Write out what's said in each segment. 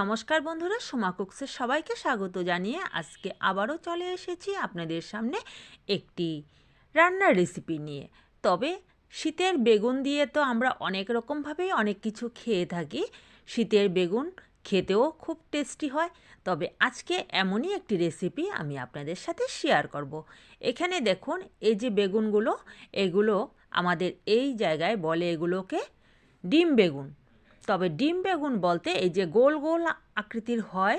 নমস্কার বন্ধুরা, সোমা কুকসের সবাইকে স্বাগত জানিয়ে আজকে আবারও চলে এসেছি আপনাদের সামনে একটি রান্নার রেসিপি নিয়ে। তবে শীতের বেগুন দিয়ে তো আমরা অনেক রকমভাবেই অনেক কিছু খেয়ে থাকি। শীতের বেগুন খেতেও খুব টেস্টি হয়। তবে আজকে এমনই একটি রেসিপি আমি আপনাদের সাথে শেয়ার করব। এখানে দেখুন, এই যে বেগুনগুলো, এগুলো আমাদের এই জায়গায় বলে এগুলোকে ডিম বেগুন। তবে ডিম বেগুন বলতে এই যে গোল গোল আকৃতির হয়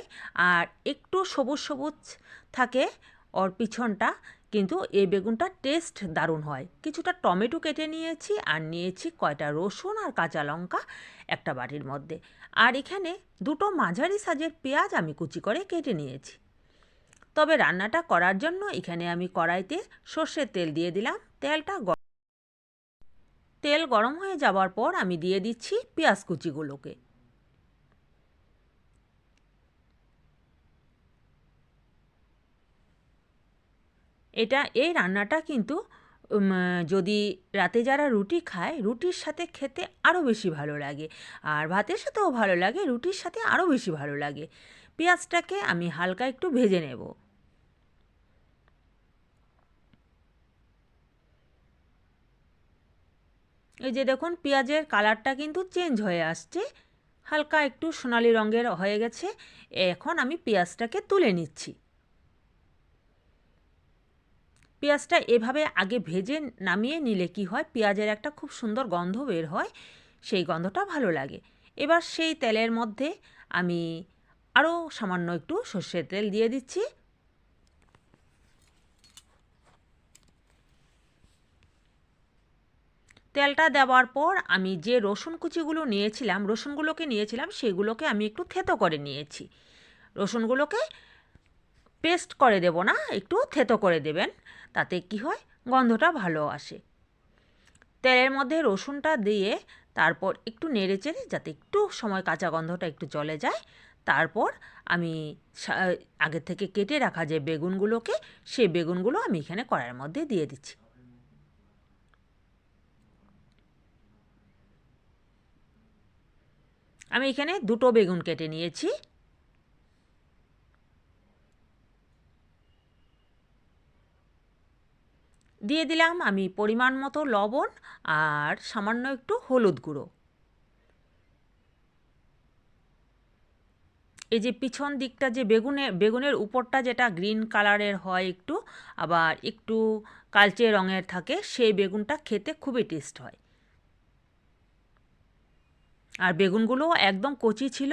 আর একটু সবুজ সবুজ থাকে ওর পিছনটা, কিন্তু এই বেগুনটা টেস্ট দারুণ হয়। কিছুটা টমেটো কেটে নিয়েছি আর নিয়েছি কয়টা রসুন আর কাঁচা লঙ্কা একটা বাটির মধ্যে। আর এখানে দুটো মাঝারি সাজের পেঁয়াজ আমি কুচি করে কেটে নিয়েছি। তবে রান্নাটা করার জন্য এখানে আমি কড়াইতে সর্ষের তেল দিয়ে দিলাম। তেলটা তেল গরম হয়ে যাওয়ার পর আমি দিয়ে দিচ্ছি পেঁয়াজ কুচিগুলোকে। এটা, এই রান্নাটা কিন্তু যদি রাতে যারা রুটি খায়, রুটির সাথে খেতে আরও বেশি ভালো লাগে। আর ভাতের সাথেও ভালো লাগে, রুটির সাথে আরও বেশি ভালো লাগে। পেঁয়াজটাকে আমি হালকা একটু ভেজে নেব। এই যে দেখুন, পেঁয়াজের কালারটা কিন্তু চেঞ্জ হয়ে আসছে। হালকা একটু সোনালি রঙের হয়ে গেছে। এখন আমি পেঁয়াজটাকে তুলে নিচ্ছি। পেঁয়াজটা এভাবে আগে ভেজে নামিয়ে নিলে কি হয়, পেঁয়াজের একটা খুব সুন্দর গন্ধ বের হয়, সেই গন্ধটা ভালো লাগে। এবার সেই তেলের মধ্যে আমি আরও সামান্য একটু সর্ষের তেল দিয়ে দিচ্ছি। তেলটা দেওয়ার পর আমি যে রসুন কুচিগুলো নিয়েছিলাম, রসুনগুলোকে নিয়েছিলাম, সেগুলোকে আমি একটু থেতো করে নিয়েছি। রসুনগুলোকে পেস্ট করে দেব না, একটু থেতো করে দেবেন, তাতে কি হয়, গন্ধটা ভালো আসে। তেলের মধ্যে রসুনটা দিয়ে তারপর একটু নেড়ে চেড়ে যাতে একটু সময় কাঁচা গন্ধটা একটু চলে যায়, তারপর আমি আগের থেকে কেটে রাখা যে বেগুনগুলোকে সেই বেগুনগুলো আমি এখানে কড়াইয়ের মধ্যে দিয়ে দিচ্ছি। আমি এখানে দুটো বেগুন কেটে নিয়েছি। দিয়ে দিলাম আমি পরিমাণ মতো লবণ আর সামান্য একটু হলুদ গুঁড়ো। এই যে পিছন দিকটা যে বেগুনে, বেগুনের উপরটা যেটা গ্রিন কালারের হয় একটু, আবার একটু কালচে রঙের থাকে, সেই বেগুনটা খেতে খুবই টেস্ট হয়। আর বেগুনগুলো একদম কচি ছিল।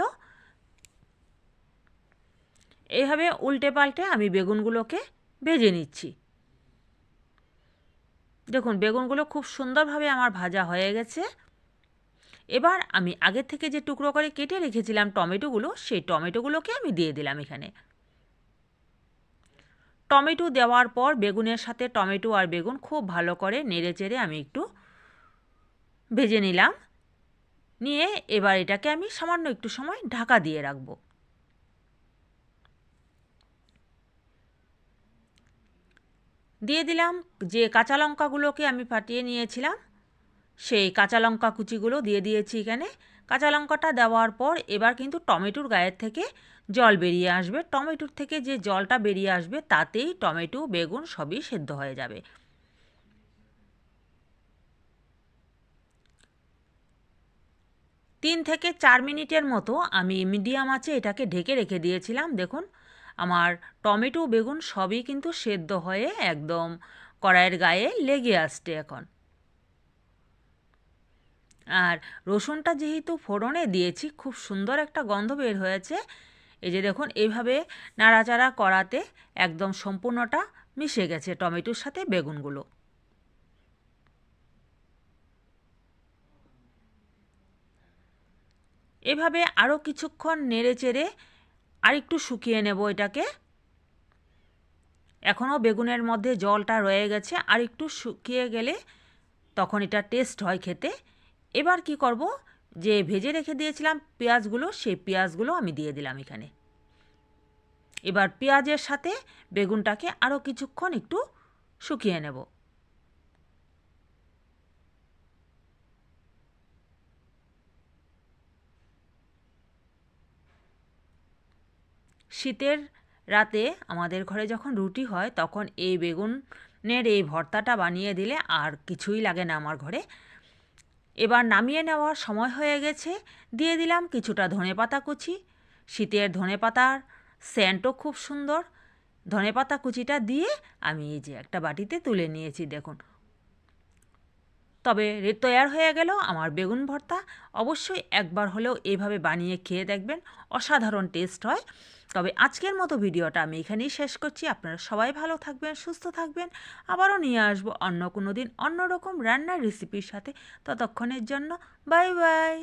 এইভাবে উল্টে পাল্টে আমি বেগুনগুলোকে ভেজে নিচ্ছি। দেখুন, বেগুনগুলো খুব সুন্দরভাবে আমার ভাজা হয়ে গেছে। এবার আমি আগের থেকে যে টুকরো করে কেটে রেখেছিলাম টমেটোগুলো, সেই টমেটোগুলোকে আমি দিয়ে দিলাম এখানে। টমেটো দেওয়ার পর বেগুনের সাথে টমেটো আর বেগুন খুব ভালো করে নেড়ে চেড়ে আমি একটু ভেজে নিলাম। নিয়ে এবার এটাকে আমি সামান্য একটু সময় ঢাকা দিয়ে রাখব। দিয়ে দিলাম যে কাঁচা লঙ্কাগুলোকে আমি ফাটিয়ে নিয়েছিলাম, সেই কাঁচা লঙ্কা কুচিগুলো দিয়ে দিয়েছি এখানে। কাঁচা লঙ্কাটা দেওয়ার পর এবার কিন্তু টমেটোর গায়ের থেকে জল বেরিয়ে আসবে। টমেটোর থেকে যে জলটা বেরিয়ে আসবে তাতেই টমেটো, বেগুন সবই সেদ্ধ হয়ে যাবে। তিন থেকে চার মিনিটের মতো আমি মিডিয়াম আছে এটাকে ঢেকে রেখে দিয়েছিলাম, দেখুন। আমার টমেটো, বেগুন সবই কিন্তু সেদ্ধ হয়ে একদম কড়াইয়ের গায়ে লেগে আসছে এখন। আর রসুনটা যেহেতু ফোড়নে দিয়েছি, খুব সুন্দর একটা গন্ধ বের হয়েছে। এই যে দেখুন এইভাবে নাড়াচাড়া করাতে একদম সম্পূর্ণটা মিশে গেছে টমেটোর সাথে বেগুনগুলো। এভাবে আরও কিছুক্ষণ নেড়ে চেড়ে আর একটু শুকিয়ে নেব এটাকে। এখনও বেগুনের মধ্যে জলটা রয়ে গেছে আর একটু শুকিয়ে গেলে তখন এটা টেস্ট হয় খেতে। এবার কি করব? যে ভেজে রেখে দিয়েছিলাম পেঁয়াজগুলো, সেই পেঁয়াজগুলো আমি দিয়ে দিলাম এখানে। এবার পেঁয়াজের সাথে বেগুনটাকে আরও কিছুক্ষণ একটু শুকিয়ে নেব। শীতের রাতে আমাদের ঘরে যখন রুটি হয়, তখন এই বেগুনের এই ভর্তাটা বানিয়ে দিলে আর কিছুই লাগে না আমার ঘরে। এবার নামিয়ে নেওয়ার সময় হয়ে গেছে। দিয়ে দিলাম কিছুটা ধনেপাতা কুচি। শীতের ধনেপাতার সেন্টও খুব সুন্দর। ধনেপাতা কুচিটা দিয়ে আমি এই যে একটা বাটিতে তুলে নিয়েছি, দেখুন। তবে তৈয়ার হয়ে গেল আমার বেগুন ভর্তা। অবশ্যই একবার হলেও এভাবে বানিয়ে খেয়ে দেখবেন, অসাধারণ টেস্ট হয়। তবে আজকের মতো ভিডিওটা আমি এখানেই শেষ করছি। আপনারা সবাই ভালো থাকবেন, সুস্থ থাকবেন। আবারও নিয়ে আসব অন্য কোনো দিন অন্যরকম রান্নার রেসিপির সাথে। ততক্ষণের জন্য বাই বাই।